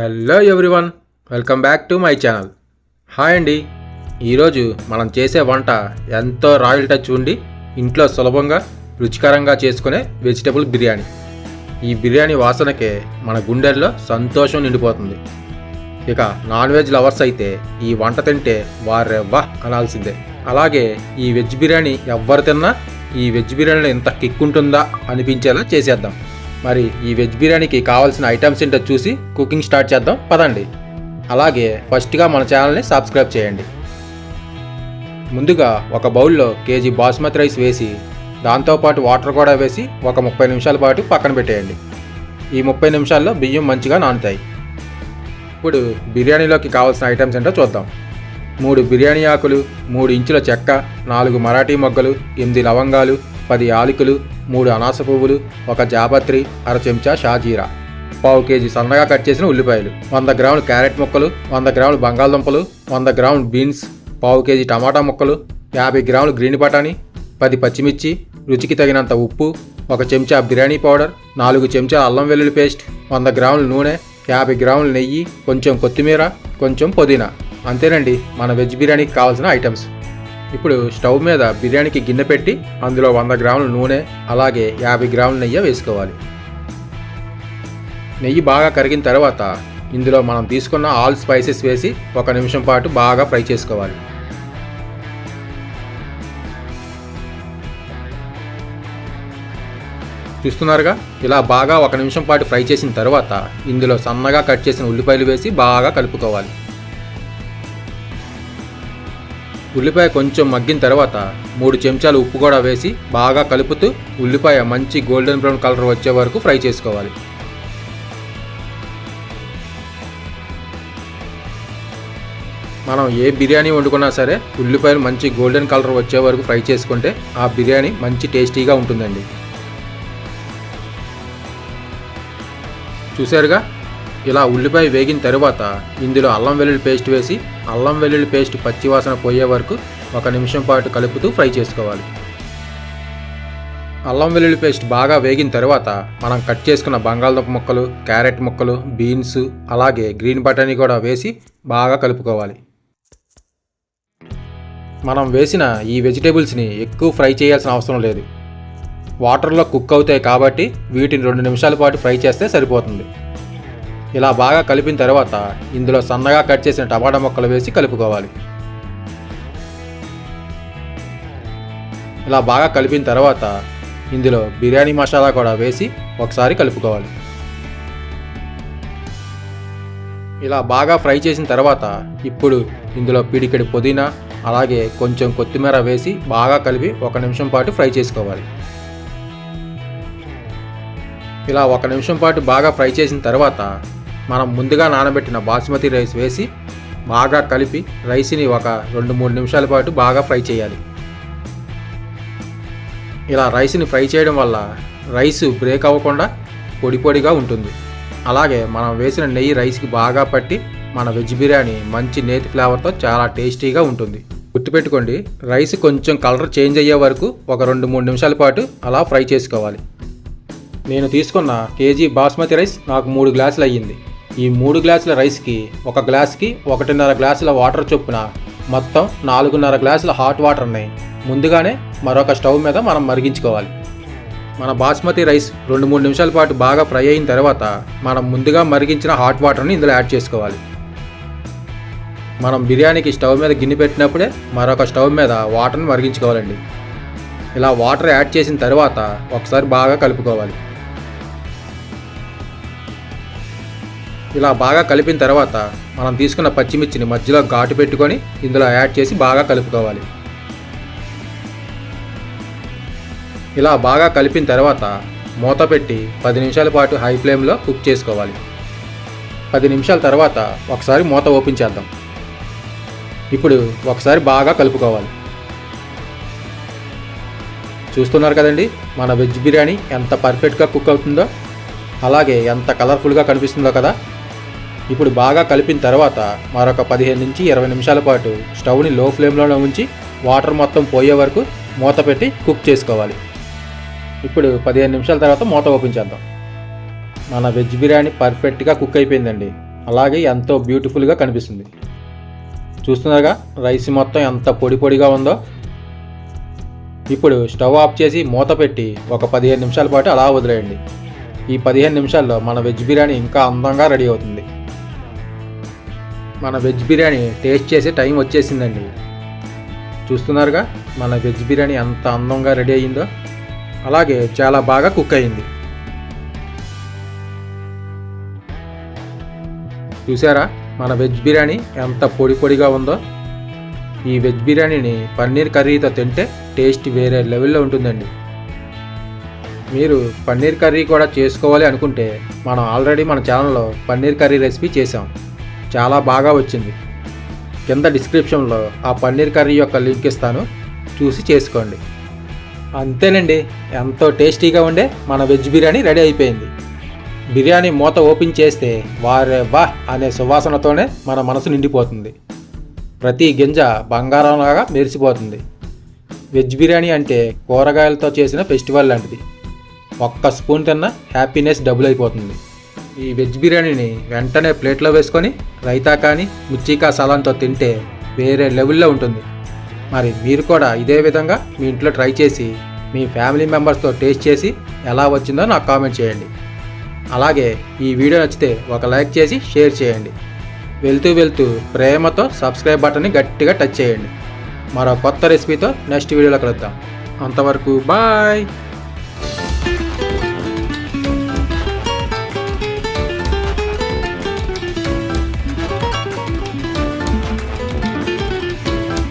Hello everyone welcome back to my channel. Hi అండి. ఈరోజు మనం చేసే వంట ఎంతో రాయల్ టచ్ ఉండి ఇంట్లో సులభంగా రుచికరంగా చేసుకునే వెజిటబుల్ బిర్యానీ. ఈ బిర్యానీ వాసనకే మన గుండెల్లో సంతోషం నిండిపోతుంది. ఇక నాన్ వెజ్ లవర్స్ అయితే ఈ వంట తింటే వారెవ్వా అనాల్సిందే. అలాగే ఈ వెజ్ బిర్యానీ ఎవ్వరు తిన్నా ఈ వెజ్ బిర్యానీలో ఇంత కిక్ ఉంటుందా అనిపించేలా చేసేద్దాం. మరి ఈ వెజ్ బిర్యానీకి కావాల్సిన ఐటమ్స్ ఏంటో చూసి కుకింగ్ స్టార్ట్ చేద్దాం. పదండి. అలాగే ఫస్ట్గా మన ఛానల్ని సబ్స్క్రైబ్ చేయండి. ముందుగా ఒక బౌల్లో కేజీ బాస్మతి రైస్ వేసి దాంతోపాటు వాటర్ కూడా వేసి ఒక ముప్పై నిమిషాల పాటు పక్కన పెట్టేయండి. ఈ ముప్పై నిమిషాల్లో బియ్యం మంచిగా నానుతాయి. ఇప్పుడు బిర్యానీలోకి కావాల్సిన ఐటమ్స్ ఏంటో చూద్దాం. మూడు బిర్యానీ ఆకులు మూడు ఇంచుల చెక్క నాలుగు మరాఠీ మొగ్గలు ఎనిమిది లవంగాలు పది యాలకులు మూడు అనాస పువ్వులు ఒక జాపత్రి అర చెంచా షాజీరా. పావు కేజీ సన్నగా కట్ చేసిన ఉల్లిపాయలు వంద గ్రాములు క్యారెట్ ముక్కలు వంద గ్రాములు బంగాళదుంపలు వంద గ్రాములు బీన్స్ పావు కేజీ టమాటా ముక్కలు యాభై గ్రాములు గ్రీన్ బఠానీ పది పచ్చిమిర్చి రుచికి తగినంత ఉప్పు ఒక చెంచా బిర్యానీ పౌడర్ నాలుగు చెంచా అల్లం వెల్లుల్లి పేస్ట్ వంద గ్రాముల నూనె యాభై గ్రాముల నెయ్యి కొంచెం కొత్తిమీర కొంచెం పుదీనా. అంతేనండి మన వెజ్ బిర్యానీకి కావాల్సిన ఐటమ్స్. ఇప్పుడు స్టవ్ మీద బిర్యానీకి గిన్నె పెట్టి అందులో వంద గ్రాముల నూనె అలాగే యాభై గ్రాముల నెయ్యి వేసుకోవాలి. నెయ్యి బాగా కరిగిన తర్వాత ఇందులో మనం తీసుకున్న ఆల్ స్పైసెస్ వేసి ఒక నిమిషం పాటు బాగా ఫ్రై చేసుకోవాలి. చూస్తున్నారుగా? ఇలా బాగా ఒక నిమిషం పాటు ఫ్రై చేసిన తర్వాత ఇందులో సన్నగా కట్ చేసిన ఉల్లిపాయలు వేసి బాగా కలుపుకోవాలి. ఉల్లిపాయ కొంచెం మగ్గిన తర్వాత మూడు చెంచాలు ఉప్పు కూడా వేసి బాగా కలుపుతూ ఉల్లిపాయ మంచి గోల్డెన్ బ్రౌన్ కలర్ వచ్చే వరకు ఫ్రై చేసుకోవాలి. మనం ఏ బిర్యానీ వండుకున్నా సరే ఉల్లిపాయలు మంచి గోల్డెన్ కలర్ వచ్చే వరకు ఫ్రై చేసుకుంటే ఆ బిర్యానీ మంచి టేస్టీగా ఉంటుందండి. చూసారుగా ఇలా ఉల్లిపాయ వేగిన తరువాత ఇందులో అల్లం వెల్లుల్లి పేస్ట్ వేసి అల్లం వెల్లుల్లి పేస్ట్ పచ్చివాసన పోయే వరకు ఒక నిమిషం పాటు కలుపుతూ ఫ్రై చేసుకోవాలి. అల్లం వెల్లుల్లి పేస్ట్ బాగా వేగిన తర్వాత మనం కట్ చేసుకున్న బంగాళదుంప ముక్కలు క్యారెట్ ముక్కలు బీన్స్ అలాగే గ్రీన్ బటానీ కూడా వేసి బాగా కలుపుకోవాలి. మనం వేసిన ఈ వెజిటేబుల్స్ని ఎక్కువ ఫ్రై చేయాల్సిన అవసరం లేదు. వాటర్లో కుక్ అవుతాయి కాబట్టి వీటిని రెండు నిమిషాల పాటు ఫ్రై చేస్తే సరిపోతుంది. ఇలా బాగా కలిపిన తర్వాత ఇందులో సన్నగా కట్ చేసిన టమాటా ముక్కలు వేసి కలుపుకోవాలి. ఇలా బాగా కలిపిన తర్వాత ఇందులో బిర్యానీ మసాలా కూడా వేసి ఒకసారి కలుపుకోవాలి. ఇలా బాగా ఫ్రై చేసిన తర్వాత ఇప్పుడు ఇందులో పిడికెడి పుదీనా అలాగే కొంచెం కొత్తిమీర వేసి బాగా కలిపి ఒక నిమిషం పాటు ఫ్రై చేసుకోవాలి. ఇలా ఒక నిమిషం పాటు బాగా ఫ్రై చేసిన తర్వాత మనం ముందుగా నానబెట్టిన బాస్మతి రైస్ వేసి బాగా కలిపి రైస్ని ఒక రెండు మూడు నిమిషాల పాటు బాగా ఫ్రై చేయాలి. ఇలా రైస్ని ఫ్రై చేయడం వల్ల రైస్ బ్రేక్ అవ్వకుండా పొడి పొడిగా ఉంటుంది. అలాగే మనం వేసిన నెయ్యి రైస్కి బాగా పట్టి మన వెజ్ బిర్యానీ మంచి నేతి ఫ్లేవర్తో చాలా టేస్టీగా ఉంటుంది. గుర్తుపెట్టుకోండి రైస్ కొంచెం కలర్ చేంజ్ అయ్యే వరకు ఒక రెండు మూడు నిమిషాల పాటు అలా ఫ్రై చేసుకోవాలి. నేను తీసుకున్న కేజీ బాస్మతి రైస్ నాకు మూడు గ్లాసులు అయ్యింది. ఈ మూడు గ్లాసుల రైస్కి ఒక గ్లాస్కి ఒకటిన్నర గ్లాసుల వాటర్ చొప్పున మొత్తం నాలుగున్నర గ్లాసుల హాట్ వాటర్ని ముందుగానే మరొక స్టవ్ మీద మనం మరిగించుకోవాలి. మన బాస్మతి రైస్ రెండు మూడు నిమిషాల పాటు బాగా ఫ్రై అయిన తర్వాత మనం ముందుగా మరిగించిన హాట్ వాటర్ని ఇందులో యాడ్ చేసుకోవాలి. మనం బిర్యానీకి స్టవ్ మీద గిన్నె పెట్టినప్పుడే మరొక స్టవ్ మీద వాటర్ని మరిగించుకోవాలండి. ఇలా వాటర్ యాడ్ చేసిన తర్వాత ఒకసారి బాగా కలుపుకోవాలి. ఇలా బాగా కలిపిన తర్వాత మనం తీసుకున్న పచ్చిమిర్చిని మధ్యలో ఘాటు పెట్టుకొని ఇందులో యాడ్ చేసి బాగా కలుపుకోవాలి. ఇలా బాగా కలిపిన తర్వాత మూత పెట్టి పది నిమిషాల పాటు హై ఫ్లేమ్లో కుక్ చేసుకోవాలి. పది నిమిషాల తర్వాత ఒకసారి మూత ఓపెన్ చేద్దాం. ఇప్పుడు ఒకసారి బాగా కలుపుకోవాలి. చూస్తున్నారు కదండి మన వెజ్ బిర్యానీ ఎంత పర్ఫెక్ట్గా కుక్ అవుతుందో? అలాగే ఎంత కలర్ఫుల్గా కనిపిస్తుందో కదా? ఇప్పుడు బాగా కలిపిన తర్వాత మరొక పదిహేను నుంచి ఇరవై నిమిషాల పాటు స్టవ్ని లో ఫ్లేమ్లోనే ఉంచి వాటర్ మొత్తం పోయే వరకు మూత పెట్టి కుక్ చేసుకోవాలి. ఇప్పుడు పదిహేను నిమిషాల తర్వాత మూత ఓపెన్ చేద్దాం. మన వెజ్ బిర్యానీ పర్ఫెక్ట్గా కుక్ అయిపోయిందండి. అలాగే ఎంతో బ్యూటిఫుల్గా కనిపిస్తుంది. చూస్తున్నారుగా రైస్ మొత్తం ఎంత పొడి పొడిగా ఉందో. ఇప్పుడు స్టవ్ ఆఫ్ చేసి మూత పెట్టి ఒక పదిహేను నిమిషాల పాటు అలా వదిలేయండి. ఈ పదిహేను నిమిషాల్లో మన వెజ్ బిర్యానీ ఇంకా అందంగా రెడీ అవుతుంది. మన వెజ్ బిర్యానీ టేస్ట్ చేసే టైం వచ్చేసిందండి. చూస్తున్నారుగా మన వెజ్ బిర్యానీ ఎంత అందంగా రెడీ అయ్యిందో. అలాగే చాలా బాగా కుక్ అయింది చూసారా మన వెజ్ బిర్యానీ ఎంత పొడి పొడిగా ఉందో. ఈ వెజ్ బిర్యానీని పన్నీర్ కర్రీతో తింటే టేస్ట్ వేరే లెవెల్లో ఉంటుందండి. మీరు పన్నీర్ కర్రీ కూడా చేసుకోవాలి అనుకుంటే మనం ఆల్రెడీ మన ఛానల్లో పన్నీర్ కర్రీ రెసిపీ చేసాం చాలా బాగా వచ్చింది. కింద డిస్క్రిప్షన్లో ఆ పన్నీర్ కర్రీ యొక్క లింక్ ఇస్తాను. చూసి చేసుకోండి. అంతేనండి ఎంతో టేస్టీగా ఉండే మన వెజ్ బిర్యానీ రెడీ అయిపోయింది. బిర్యానీ మూత ఓపెన్ చేస్తే వారే వా అనే సువాసనతోనే మన మనసు నిండిపోతుంది. ప్రతి గింజ బంగారంలాగా మెరిసిపోతుంది. వెజ్ బిర్యానీ అంటే కూరగాయలతో చేసిన ఫెస్టివల్ లాంటిది. ఒక్క స్పూన్ తిన్నా హ్యాపీనెస్ డబుల్ అయిపోతుంది. ఈ వెజ్ బిర్యానీని వెంటనే ప్లేట్లో వేసుకొని రైతా కానీ ముచ్చికా సలాన్తో తింటే వేరే లెవెల్లో ఉంటుంది. మరి మీరు కూడా ఇదే విధంగా మీ ఇంట్లో ట్రై చేసి మీ ఫ్యామిలీ మెంబర్స్తో టేస్ట్ చేసి ఎలా వచ్చిందో నాకు కామెంట్ చేయండి. అలాగే ఈ వీడియో నచ్చితే ఒక లైక్ చేసి షేర్ చేయండి. వెళ్తూ వెళ్తూ ప్రేమతో సబ్స్క్రైబ్ బటన్ని గట్టిగా టచ్ చేయండి. మరో కొత్త రెసిపీతో నెక్స్ట్ వీడియోలో కలుద్దాం. అంతవరకు బాయ్!